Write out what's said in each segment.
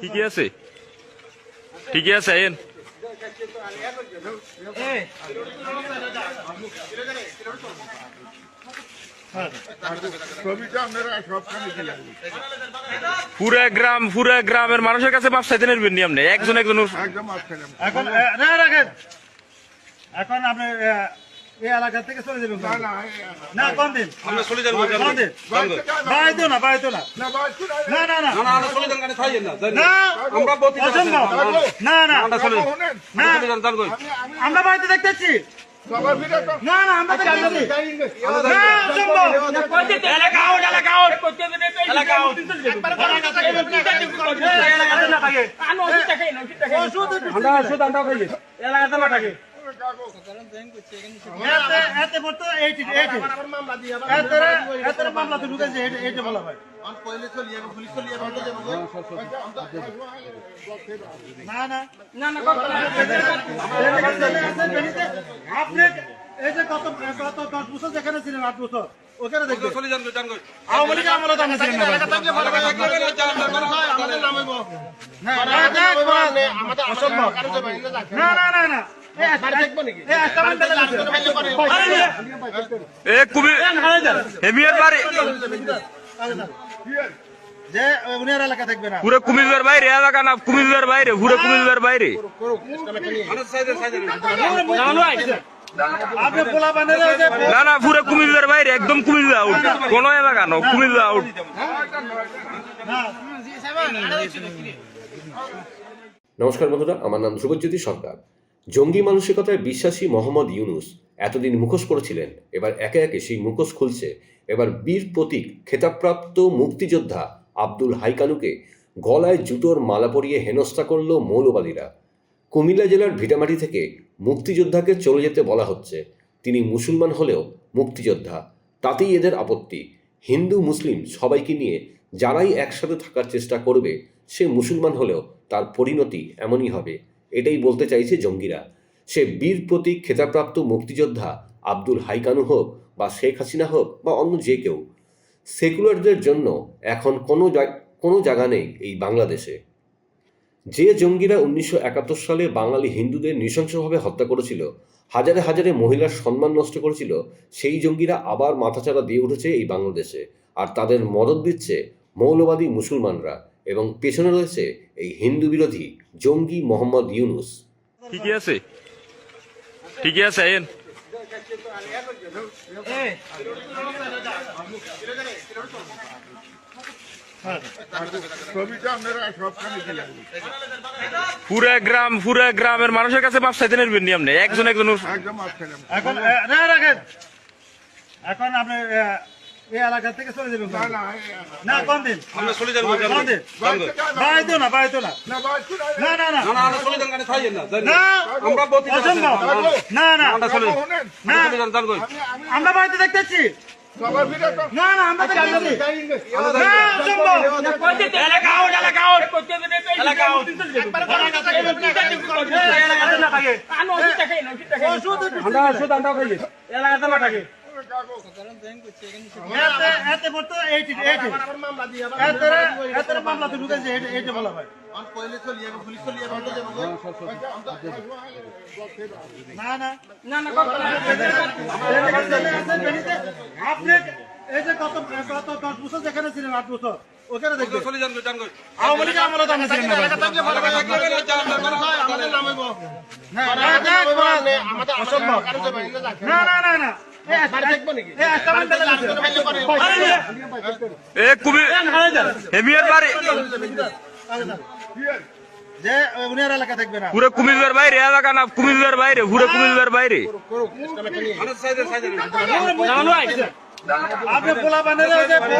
ঠিকই আছে? ঠিকই আছে আইন পুরা গ্রাম পুরা গ্রামের মানুষের কাছে মাপ চাইতে নেবেন নি আপনি? একজন একজন। এখন আপনি এই এলাকা থেকে চলে যাবেন না না না কোন দিন আমরা চলে যাব কোন দিন বাড়াইতো না বাড়াইতো না। না না না না না। না না আমরা চলে যান গাড়ি থাইয়েন না যাই না। না আমরা বতি অসম্ভব না। না না আমরা চলে না। আমরা বাড়িতে দেখতেছি। না না আমরা দেখতেছি। না অসম্ভব। আমরা শুধু আমরা খাই এতে এতে বলতো এইটি এইটি এতে হয় আপনি এই যে গত গত দশ বছর যেখানে ছিলেন আট বছর ওখানে দেখবেন চলে যান কই আওয়ামী লীগ আমলে তো আমরা ছিলেন না ভাই। না, না, না, না, না, না, পুরো কুমিল্লার বাইরে এলাকা না কুমিল্লার বাইরে পুরো কুমিল্লার বাইরে। আমরা সাইডে সাইডে আপনি পোলা বানের যে না না পুরো কুমিল্লার বাইরে একদম কুমিল্লা আউট কোন এলাকা ন কুমিল্লা আউট নমস্কার বন্ধুরা আমার নাম ধ্রুবজ্যোতি সরকার জঙ্গি মানসিকতায় বিশ্বাসী মোহাম্মদ ইউনুস এতদিন মুখোশ করেছিলেন এবার একে একে সেই মুখোশ খুলছে। এবার বীর প্রতীক, খেতাবপ্রাপ্ত মুক্তিযোদ্ধা আব্দুল হাইকানুকে গলায় জুতোর মালা পরিয়ে হেনস্থা করল মৌলবাদীরা। কুমিল্লা জেলার ভিটামাটি থেকে মুক্তিযোদ্ধাকে চলে যেতে বলা হচ্ছে। তিনি মুসলমান হলেও মুক্তিযোদ্ধা। তাতেই এদের আপত্তি। হিন্দু, মুসলিম সবাইকে নিয়ে যারাই একসাথে থাকার চেষ্টা করবে, সে মুসলমান হলেও তার পরিণতি এমনই হবে। এটাই বলতে চাইছে জঙ্গিরা। সে বীর প্রতীক খেতাবপ্রাপ্ত মুক্তিযোদ্ধা আব্দুল হাইকানু হোক বা শেখ হাসিনা হোক বা অন্য যে কেউ। সেকুলারদের জন্য এখন কোনো কোনো জায়গা নেই এই বাংলাদেশে। যে জঙ্গিরা উনিশশো একাত্তর সালে বাঙালি হিন্দুদের নৃশংসভাবে হত্যা করেছিল, হাজারে হাজারে মহিলার সম্মান নষ্ট করেছিল, সেই জঙ্গিরা আবার মাথাচাড়া দিয়ে উঠেছে এই বাংলাদেশে। আর তাদের মদত দিচ্ছে মৌলবাদী মুসলমানরা এবং পেছনে রয়েছে এই হিন্দু বিরোধী জঙ্গি মোহাম্মদ ইউনুস। ঠিকই আছে। ঠিকই আছে আইন পুরা গ্রাম পুরা গ্রামের মানুষের কাছে মাপ চাইতে নেবেন নি আপনি? একজন একজন এখন আপনি এই এলাকা থেকে চলে যাবেন না না না দিন। আমরা চলে যাব কই দিন। বাড়ছে না বাড়াইতো না না। না না না না। না না আমরা চলে যান গাড়ি থাইয়েন না না না আমরা বতি না। না আমরা চলে না। আমরা বাড়িতে দেখতেছি। না না আমরা দেখতেছি। না হয় আপনি এই যে গত গত দশ বছর যেখানে ছিলেন আট বছর ওখানে দেখবেন চলে যান জান আওয়ামী লীগ আমলে তো আমরা ছিলেন না না, না, না, না, না, না, না। এই একটা- এই একটা মিনিট বেলা আছে। এ কুবি হেমিয়ার বাড়ি। যে উনার এলাকা থাকবে না। পুরো কুমিল্লার বাইরে এলাকা না কুমিল্লার বাইরে পুরো কুমিল্লার বাইরে।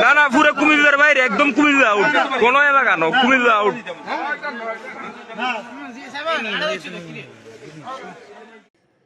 না না পুরো কুমিল্লার বাইরে একদম কুমিল্লা আউট। কোন এলাকা ন কুমিল্লা আউট।